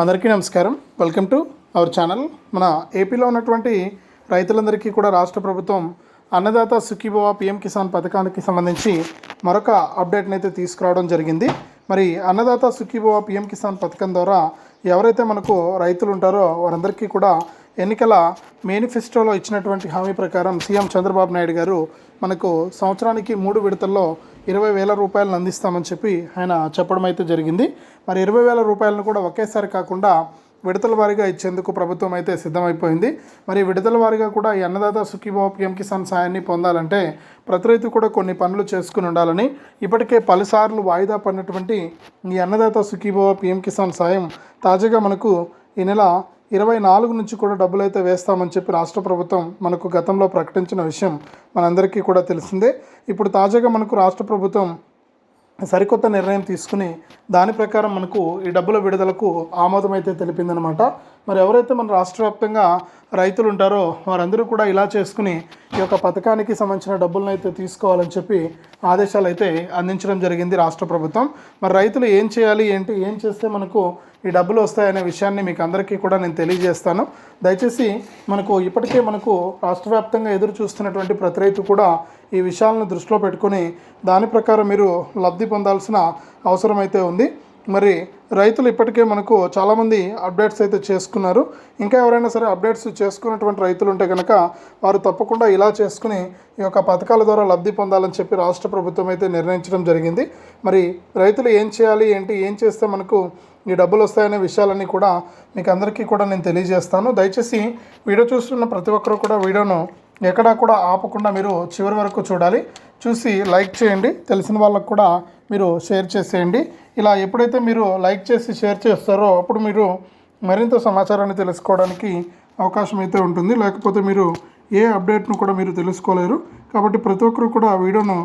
అందరికీ నమస్కారం. Welcome to our channel మన ఏపీలో ఉన్నటువంటి రైతులందరికీ కూడా రాష్ట్ర ప్రభుత్వం అన్నదాత సుఖీభవ పిఎం కిసాన్ పథకానికి సంబంధించి మరొక అప్డేట్ని అయితే తీసుకురావడం జరిగింది. మరి అన్నదాత సుఖీభవ పిఎం కిసాన్ పథకం ద్వారా ఎవరైతే మనకు రైతులు ఉంటారో వారందరికీ కూడా ఎన్నికల మేనిఫెస్టోలో ఇచ్చినటువంటి హామీ ప్రకారం సీఎం చంద్రబాబు నాయుడు గారు మనకు సంవత్సరానికి మూడు విడతల్లో ఇరవై వేల రూపాయలను అందిస్తామని చెప్పి ఆయన చెప్పడం అయితే జరిగింది. మరి ఇరవై వేల రూపాయలను కూడా ఒకేసారి కాకుండా విడతల వారీగా ఇచ్చేందుకు ప్రభుత్వం అయితే సిద్ధమైపోయింది. మరి విడతల వారీగా కూడా ఈ అన్నదాత సుఖీభావ పిఎం కిసాన్ సాయాన్ని పొందాలంటే ప్రతి రైతు కూడా కొన్ని పనులు చేసుకుని ఉండాలని ఇప్పటికే పలుసార్లు వాయిదా పడినటువంటి ఈ అన్నదాత సుఖీభావ పిఎం కిసాన్ సాయం తాజాగా మనకు ఈ నెల ఇరవై నాలుగు నుంచి కూడా డబ్బులు అయితే వేస్తామని చెప్పి రాష్ట్ర ప్రభుత్వం మనకు గతంలో ప్రకటించిన విషయం మనందరికీ కూడా తెలిసిందే. ఇప్పుడు తాజాగా మనకు రాష్ట్ర ప్రభుత్వం సరికొత్త నిర్ణయం తీసుకుని దాని ప్రకారం మనకు ఈ డబ్బుల విడుదలకు ఆమోదం అయితే తెలిపిందనమాట మరి ఎవరైతే మన రాష్ట్ర వ్యాప్తంగా రైతులు ఉంటారో వారందరూ కూడా ఇలా చేసుకుని ఈ యొక్క పథకానికి సంబంధించిన డబ్బులను అయితే తీసుకోవాలని చెప్పి ఆదేశాలు అయితే అందించడం జరిగింది రాష్ట్ర ప్రభుత్వం. మరి రైతులు ఏం చేయాలి ఏంటి ఏం చేస్తే మనకు ఈ డబ్బులు వస్తాయనే విషయాన్ని మీకు అందరికీ కూడా నేను తెలియజేస్తాను. దయచేసి మనకు ఇప్పటికే మనకు రాష్ట్ర వ్యాప్తంగా ఎదురు చూస్తున్నటువంటి ప్రతి రైతు కూడా ఈ విషయాలను దృష్టిలో పెట్టుకొని దాని ప్రకారం మీరు లబ్ధి పొందాల్సిన అవసరం అయితే ఉంది. మరి రైతులు ఇప్పటికే మనకు చాలామంది అప్డేట్స్ అయితే చేసుకున్నారు. ఇంకా ఎవరైనా సరే అప్డేట్స్ చేసుకున్నటువంటి రైతులు ఉంటే కనుక వారు తప్పకుండా ఇలా చేసుకుని ఈ యొక్క పథకాల ద్వారా లబ్ధి పొందాలని చెప్పి రాష్ట్ర ప్రభుత్వం అయితే నిర్ణయించడం జరిగింది. మరి రైతులు ఏం చేయాలి ఏంటి ఏం చేస్తే మనకు ఈ డబ్బులు వస్తాయనే విషయాలన్నీ కూడా మీకు అందరికీ కూడా నేను తెలియజేస్తాను. దయచేసి వీడియో చూస్తున్న ప్రతి ఒక్కరు కూడా వీడియోను ఎక్కడా కూడా ఆపకుండా మీరు చివరి వరకు చూడాలి. చూసి లైక్ చేయండి. తెలిసిన వాళ్ళకు కూడా మీరు షేర్ చేసేయండి. ఇలా ఎప్పుడైతే మీరు లైక్ చేసి షేర్ చేస్తారో అప్పుడు మీరు మరింత సమాచారాన్ని తెలుసుకోవడానికి అవకాశం అయితే ఉంటుంది. లేకపోతే మీరు ఏ అప్డేట్ను కూడా మీరు తెలుసుకోలేరు. కాబట్టి ప్రతి ఒక్కరు కూడా ఆ వీడియోను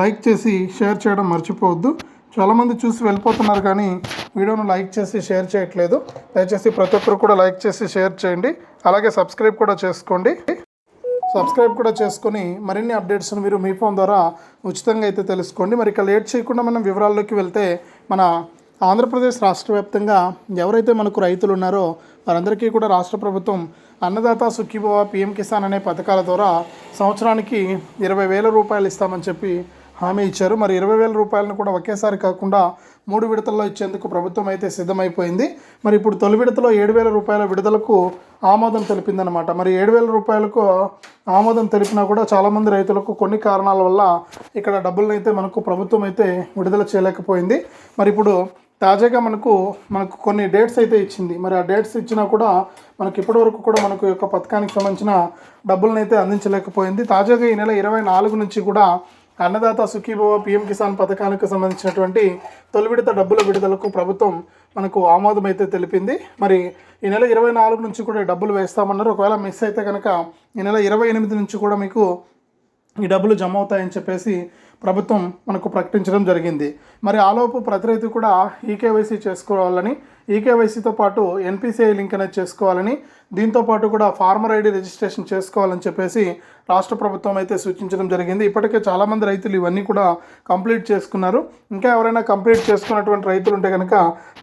లైక్ చేసి షేర్ చేయడం మర్చిపోవద్దు. చాలామంది చూసి వెళ్ళిపోతున్నారు కానీ వీడియోను లైక్ చేసి షేర్ చేయట్లేదు. దయచేసి ప్రతి ఒక్కరు కూడా లైక్ చేసి షేర్ చేయండి. అలాగే సబ్స్క్రైబ్ కూడా చేసుకోండి. సబ్స్క్రైబ్ కూడా చేసుకొని మరిన్ని అప్డేట్స్ను మీరు మీ ఫోన్ ద్వారా ఉచితంగా అయితే తెలుసుకోండి. మరి ఇక లేట్ చేయకుండా మనం వివరాల్లోకి వెళ్తే మన ఆంధ్రప్రదేశ్ రాష్ట్ర వ్యాప్తంగా ఎవరైతే మనకు రైతులు ఉన్నారో వారందరికీ కూడా రాష్ట్ర ప్రభుత్వం అన్నదాత సుఖీభవ పిఎం కిసాన్ అనే పథకాల ద్వారా సంవత్సరానికి ఇరవై వేల రూపాయలు ఇస్తామని చెప్పి హామీ ఇచ్చారు. మరి ఇరవై వేల రూపాయలను కూడా ఒకేసారి కాకుండా మూడు విడతల్లో ఇచ్చేందుకు ప్రభుత్వం అయితే సిద్ధమైపోయింది. మరి ఇప్పుడు తొలి విడతలో ఏడు వేల రూపాయల విడుదలకు ఆమోదం తెలిపిందనమాట మరి ఏడు వేల రూపాయలకు ఆమోదం తెలిపినా కూడా చాలామంది రైతులకు కొన్ని కారణాల వల్ల ఇక్కడ డబ్బులను అయితే మనకు ప్రభుత్వం అయితే విడుదల చేయలేకపోయింది. మరి ఇప్పుడు తాజాగా మనకు మనకు కొన్ని డేట్స్ అయితే ఇచ్చింది. మరి ఆ డేట్స్ ఇచ్చినా కూడా మనకి ఇప్పటివరకు కూడా మనకు యొక్క పథకానికి సంబంధించిన డబ్బులను అయితే అందించలేకపోయింది. తాజాగా ఈ నెల ఇరవై నాలుగు నుంచి కూడా అన్నదాత సుఖీభవ పిఎం కిసాన్ పథకానికి సంబంధించినటువంటి తొలి విడత డబ్బుల విడుదలకు ప్రభుత్వం మనకు ఆమోదం అయితే తెలిపింది. మరి ఈ నెల ఇరవై నాలుగు నుంచి కూడా డబ్బులు వేస్తామన్నారు. ఒకవేళ మిస్ అయితే కనుక ఈ నెల ఇరవై ఎనిమిది నుంచి కూడా మీకు ఈ డబ్బులు జమ అవుతాయని చెప్పేసి ప్రభుత్వం మనకు ప్రకటించడం జరిగింది. మరి ఆలోపు ప్రతి రైతు కూడా ఈకేవైసీ చేసుకోవాలని ఈకేవైసీతో పాటు ఎన్పిసిఐ లింక్ అనేది చేసుకోవాలని దీంతో పాటు కూడా ఫార్మర్ ఐడి రిజిస్ట్రేషన్ చేసుకోవాలని చెప్పేసి రాష్ట్ర ప్రభుత్వం అయితే సూచించడం జరిగింది. ఇప్పటికే చాలామంది రైతులు ఇవన్నీ కూడా కంప్లీట్ చేసుకున్నారు. ఇంకా ఎవరైనా కంప్లీట్ చేసుకున్నటువంటి రైతులు ఉంటే కనుక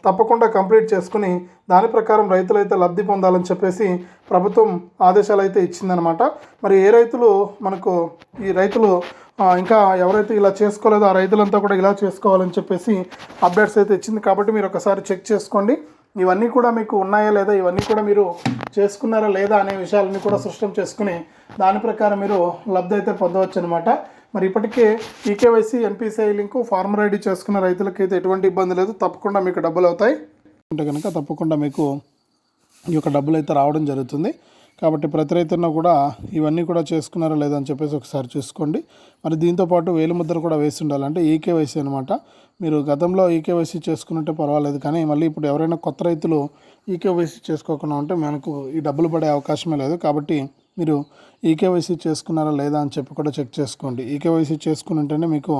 తప్పకుండా కంప్లీట్ చేసుకుని దాని ప్రకారం రైతులు అయితే లబ్ధి పొందాలని చెప్పేసి ప్రభుత్వం ఆదేశాలు అయితే ఇచ్చిందనమాట మరి ఏ రైతులు మనకు ఈ రైతులు ఇంకా ఎవరైతే ఇలా చేసుకోలేదో ఆ రైతులంతా కూడా ఇలా చేసుకోవాలని చెప్పేసి అప్డేట్స్ అయితే ఇచ్చింది. కాబట్టి మీరు ఒకసారి చెక్ చేసుకోండి. ఇవన్నీ కూడా మీకు ఉన్నాయా లేదా ఇవన్నీ కూడా మీరు చేసుకున్నారా లేదా అనే విషయాలన్నీ కూడా సృష్టం చేసుకుని దాని ప్రకారం మీరు లబ్ధి అయితే పొందవచ్చు అనమాట మరి ఇప్పటికే eKYC NPCI link farmer ID చేసుకున్న రైతులకైతే ఎటువంటి ఇబ్బంది లేదు. తప్పకుండా మీకు డబ్బులు అవుతాయి అంటే కనుక తప్పకుండా మీకు ఈ యొక్క డబ్బులు అయితే రావడం జరుగుతుంది. కాబట్టి ప్రతి రైతున్న కూడా ఇవన్నీ కూడా చేసుకున్నారా లేదా అని చెప్పేసి ఒకసారి చూసుకోండి. మరి దీంతో పాటు కూడా వేసి ఉండాలంటే ఈకేవైసీ అనమాట మీరు గతంలో ఈకేవైసీ చేసుకున్నట్టే పర్వాలేదు కానీ మళ్ళీ ఇప్పుడు ఎవరైనా కొత్త రైతులు ఈకేవైసీ చేసుకోకుండా ఉంటే మనకు ఈ డబ్బులు పడే అవకాశమే లేదు. కాబట్టి మీరు ఈకేవైసీ చేసుకున్నారా లేదా అని చెప్పి కూడా చెక్ చేసుకోండి. ఈకేవైసీ చేసుకుని ఉంటేనే మీకు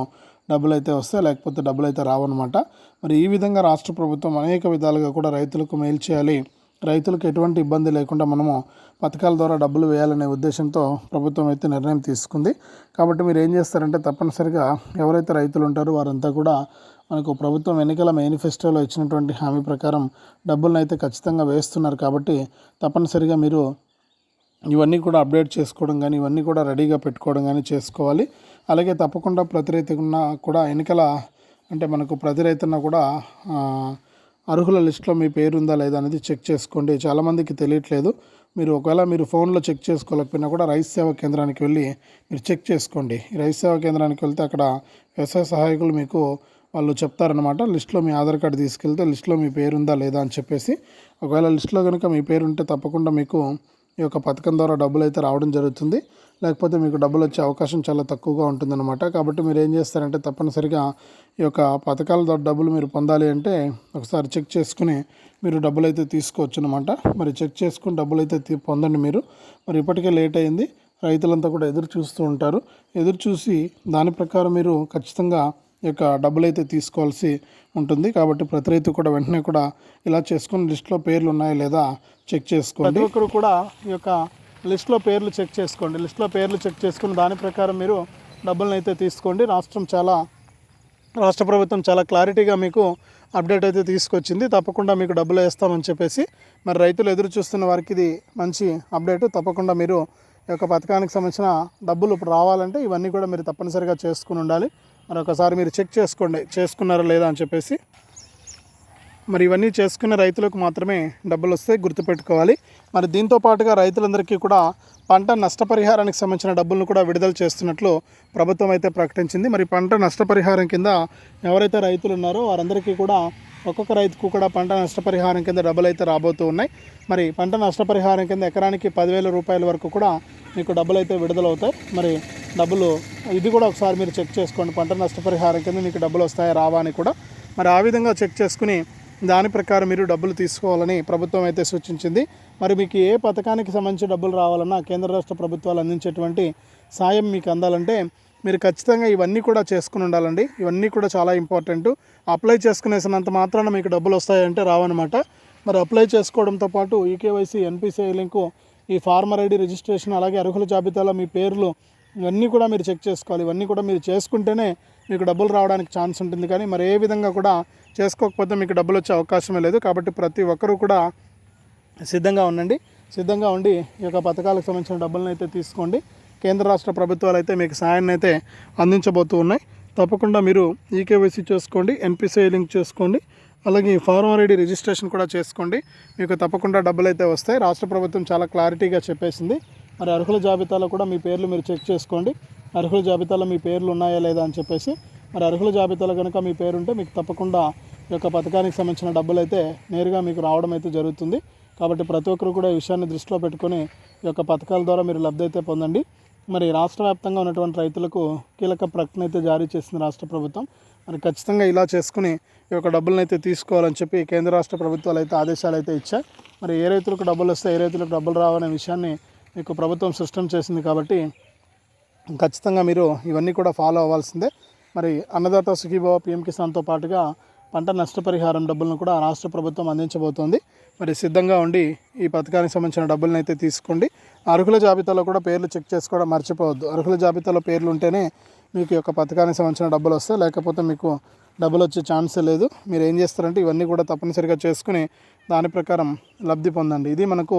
డబ్బులు అయితే వస్తాయి లేకపోతే డబ్బులు అయితే రావన్నమాట. మరి ఈ విధంగా రాష్ట్ర ప్రభుత్వం అనేక విధాలుగా కూడా రైతులకు మేలు చేయాలి. రైతులకు ఎటువంటి ఇబ్బంది లేకుండా మనము పథకాల ద్వారా డబ్బులు వేయాలనే ఉద్దేశంతో ప్రభుత్వం అయితే నిర్ణయం తీసుకుంది. కాబట్టి మీరు ఏం చేస్తారంటే తప్పనిసరిగా ఎవరైతే రైతులు ఉంటారో వారంతా కూడా మనకు ప్రభుత్వం ఎన్నికల మేనిఫెస్టోలో ఇచ్చినటువంటి హామీ ప్రకారం డబ్బులను అయితే ఖచ్చితంగా వేస్తున్నారు. కాబట్టి తప్పనిసరిగా మీరు ఇవన్నీ కూడా అప్డేట్ చేసుకోవడం కానీ ఇవన్నీ కూడా రెడీగా పెట్టుకోవడం కానీ చేసుకోవాలి. అలాగే తప్పకుండా ప్రతి రైతుకున్న కూడా ఎన్నికల అంటే మనకు ప్రతి రైతున్న కూడా అర్హుల లిస్టులో మీ పేరు ఉందా లేదా అనేది చెక్ చేసుకోండి. చాలామందికి తెలియట్లేదు. మీరు ఒకవేళ మీరు ఫోన్లో చెక్ చేసుకోలేకపోయినా కూడా రైతు సేవా కేంద్రానికి వెళ్ళి మీరు చెక్ చేసుకోండి. రైతు సేవా కేంద్రానికి వెళ్తే అక్కడ వ్యవసాయ సహాయకులు మీకు వాళ్ళు చెప్తారనమాట లిస్ట్లో మీ ఆధార్ కార్డు తీసుకెళ్తే లిస్ట్లో మీ పేరు ఉందా లేదా అని చెప్పేసి. ఒకవేళ లిస్ట్లో కనుక మీ పేరు ఉంటే తప్పకుండా మీకు ఈ యొక్క పథకం ద్వారా డబ్బులు అయితే రావడం జరుగుతుంది. లేకపోతే మీకు డబ్బులు వచ్చే అవకాశం చాలా తక్కువగా ఉంటుందన్నమాట. కాబట్టి మీరు ఏం చేస్తారంటే తప్పనిసరిగా ఈ యొక్క పథకాల ద్వారా డబ్బులు మీరు పొందాలి అంటే ఒకసారి చెక్ చేసుకుని మీరు డబ్బులు అయితే తీసుకోవచ్చు అనమాట మరి చెక్ చేసుకుని డబ్బులు అయితే తీ- పొందండి మీరు. మరి ఇప్పటికే లేట్ అయింది. రైతులంతా కూడా ఎదురు చూస్తూ ఉంటారు. ఎదురు చూసి దాని ప్రకారం మీరు ఖచ్చితంగా యొక్క డబ్బులు అయితే తీసుకోవాల్సి ఉంటుంది. కాబట్టి ప్రతి రైతు కూడా వెంటనే కూడా ఇలా చేసుకుని లిస్ట్లో పేర్లు ఉన్నాయా లేదా చెక్ చేసుకోండి. ఒకరు కూడా ఈ యొక్క లిస్ట్లో పేర్లు చెక్ చేసుకోండి. లిస్ట్లో పేర్లు చెక్ చేసుకుని దాని ప్రకారం మీరు డబ్బులను అయితే తీసుకోండి. రాష్ట్రం చాలా రాష్ట్ర ప్రభుత్వం చాలా క్లారిటీగా మీకు అప్డేట్ అయితే తీసుకొచ్చింది. తప్పకుండా మీకు డబ్బులు వేస్తామని చెప్పేసి మరి రైతులు ఎదురు చూస్తున్న వారికి ఇది మంచి అప్డేట్. తప్పకుండా మీరు ఈ యొక్క పథకానికి సంబంధించిన డబ్బులు ఇప్పుడు రావాలంటే ఇవన్నీ కూడా మీరు తప్పనిసరిగా చేసుకుని ఉండాలి. మరొకసారి మీరు చెక్ చేసుకోండి చేసుకున్నారా లేదా అని చెప్పేసి. మరి ఇవన్నీ చేసుకునే రైతులకు మాత్రమే డబ్బులు వస్తే గుర్తుపెట్టుకోవాలి. మరి దీంతో పాటుగా రైతులందరికీ కూడా పంట నష్టపరిహారానికి సంబంధించిన డబ్బులను కూడా విడుదల చేస్తున్నట్లు ప్రభుత్వం అయితే ప్రకటించింది. మరి పంట నష్టపరిహారం కింద ఎవరైతే రైతులు ఉన్నారో వారందరికీ కూడా ఒక్కొక్క రైతుకు కూడా పంట నష్టపరిహారం కింద డబ్బులు అయితే రాబోతూ ఉన్నాయి. మరి పంట నష్టపరిహారం కింద ఎకరానికి పదివేల రూపాయల వరకు కూడా మీకు డబ్బులు అయితే విడుదలవుతాయి. మరి డబ్బులు ఇది కూడా ఒకసారి మీరు చెక్ చేసుకోండి. పంట నష్టపరిహారం కింద మీకు డబ్బులు వస్తాయా రావా అని కూడా. మరి ఆ విధంగా చెక్ చేసుకుని దాని ప్రకారం మీరు డబ్బులు తీసుకోవాలని ప్రభుత్వం అయితే సూచించింది. మరి మీకు ఏ పథకానికి సంబంధించి డబ్బులు రావాలన్నా కేంద్ర రాష్ట్ర ప్రభుత్వాలు అందించేటువంటి సాయం మీకు అందాలంటే మీరు ఖచ్చితంగా ఇవన్నీ కూడా చేసుకుని ఉండాలండి. ఇవన్నీ కూడా చాలా ఇంపార్టెంట్. అప్లై చేసుకునేసినంత మాత్రాన మీకు డబ్బులు వస్తాయంటే రావన్నమాట. మరి అప్లై చేసుకోవడంతో పాటు ఈకేవైసీ ఎన్పిసిఐ లింకు ఈ ఫార్మర్ ఐడి రిజిస్ట్రేషన్ అలాగే అర్హుల జాబితాలో మీ పేర్లు ఇవన్నీ కూడా మీరు చెక్ చేసుకోవాలి. ఇవన్నీ కూడా మీరు చేసుకుంటేనే మీకు డబ్బులు రావడానికి ఛాన్స్ ఉంటుంది. కానీ మరి ఏ విధంగా కూడా చేసుకోకపోతే మీకు డబ్బులు వచ్చే అవకాశమే లేదు. కాబట్టి ప్రతి ఒక్కరూ కూడా సిద్ధంగా ఉండండి. సిద్ధంగా ఉండి ఈ యొక్క పథకాలకు సంబంధించిన డబ్బులను అయితే తీసుకోండి. కేంద్ర రాష్ట్ర ప్రభుత్వాలు అయితే మీకు సాయాన్ని అయితే అందించబోతూ ఉన్నాయి. తప్పకుండా మీరు ఈకేవైసీ చేసుకోండి ఎన్పిసిఐ లింక్ చేసుకోండి అలాగే ఫార్మర్ ఐడి రిజిస్ట్రేషన్ కూడా చేసుకోండి. మీకు తప్పకుండా డబ్బులు అయితే వస్తాయి. రాష్ట్ర ప్రభుత్వం చాలా క్లారిటీగా చెప్పేసింది. మరి అర్హుల జాబితాలో కూడా మీ పేర్లు మీరు చెక్ చేసుకోండి. అర్హుల జాబితాలో మీ పేర్లు ఉన్నాయా లేదా అని చెప్పేసి. మరి అర్హుల జాబితాలో కనుక మీ పేరు ఉంటే మీకు తప్పకుండా ఈ యొక్క పథకానికి సంబంధించిన డబ్బులు అయితే నేరుగా మీకు రావడం అయితే జరుగుతుంది. కాబట్టి ప్రతి ఒక్కరు కూడా ఈ విషయాన్ని దృష్టిలో పెట్టుకొని ఈ యొక్క పథకాల ద్వారా మీరు లబ్ధి అయితే పొందండి. మరి రాష్ట్ర వ్యాప్తంగా ఉన్నటువంటి రైతులకు కీలక ప్రకటన అయితే జారీ చేసింది రాష్ట్ర ప్రభుత్వం. మరి ఖచ్చితంగా ఇలా చేసుకుని ఈ యొక్క డబ్బులను అయితే తీసుకోవాలని చెప్పి కేంద్ర రాష్ట్ర ప్రభుత్వాలు అయితే ఆదేశాలు అయితే ఇచ్చాయి. మరి ఏ రైతులకు డబ్బులు వస్తాయి ఏ రైతులకు డబ్బులు రావనే విషయాన్ని మీకు ప్రభుత్వం సృష్టం చేసింది కాబట్టి ఖచ్చితంగా మీరు ఇవన్నీ కూడా ఫాలో అవ్వాల్సిందే. మరి అన్నదాత సుఖీభావ పిఎం కిసాన్తో పాటుగా పంట నష్టపరిహారం డబ్బులను కూడా రాష్ట్ర ప్రభుత్వం అందించబోతోంది. మరి సిద్ధంగా ఉండి ఈ పథకానికి సంబంధించిన డబ్బులను అయితే తీసుకోండి. అర్హుల జాబితాలో కూడా పేర్లు చెక్ చేసుకోవడం మర్చిపోవద్దు. అర్హుల జాబితాలో పేర్లు ఉంటేనే మీకు యొక్క పథకానికి సంబంధించిన డబ్బులు వస్తాయి. లేకపోతే మీకు డబ్బులు వచ్చే ఛాన్సే లేదు. మీరు ఏం చేస్తారంటే ఇవన్నీ కూడా తప్పనిసరిగా చేసుకుని దాని ప్రకారం లబ్ధి పొందండి. ఇది మనకు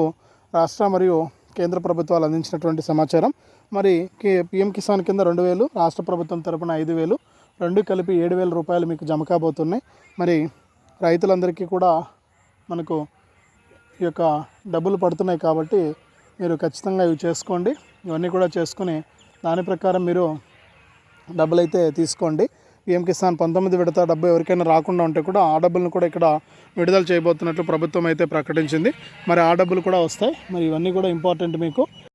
రాష్ట్ర మరియు కేంద్ర ప్రభుత్వాలు అందించినటువంటి సమాచారం. మరి కే పిఎం కిసాన్ కింద రెండు వేలు రాష్ట్ర ప్రభుత్వం తరపున ఐదు వేలు రెండు కలిపి ఏడు వేల రూపాయలు మీకు జమ కాబోతున్నాయి. మరి రైతులందరికీ కూడా మనకు ఈ యొక్క డబ్బులు పడుతున్నాయి కాబట్టి మీరు ఖచ్చితంగా ఇవి చేసుకోండి. ఇవన్నీ కూడా చేసుకుని దాని ప్రకారం మీరు డబ్బులు అయితే తీసుకోండి. పిఎం కిసాన్ పంతొమ్మిది విడత డబ్బు ఎవరికైనా రాకుండా ఉంటే కూడా ఆ డబ్బులను కూడా ఇక్కడ విడుదల చేయబోతున్నట్లు ప్రభుత్వం అయితే ప్రకటించింది. మరి ఆ డబ్బులు కూడా వస్తాయి. మరి ఇవన్నీ కూడా ఇంపార్టెంట్ మీకు.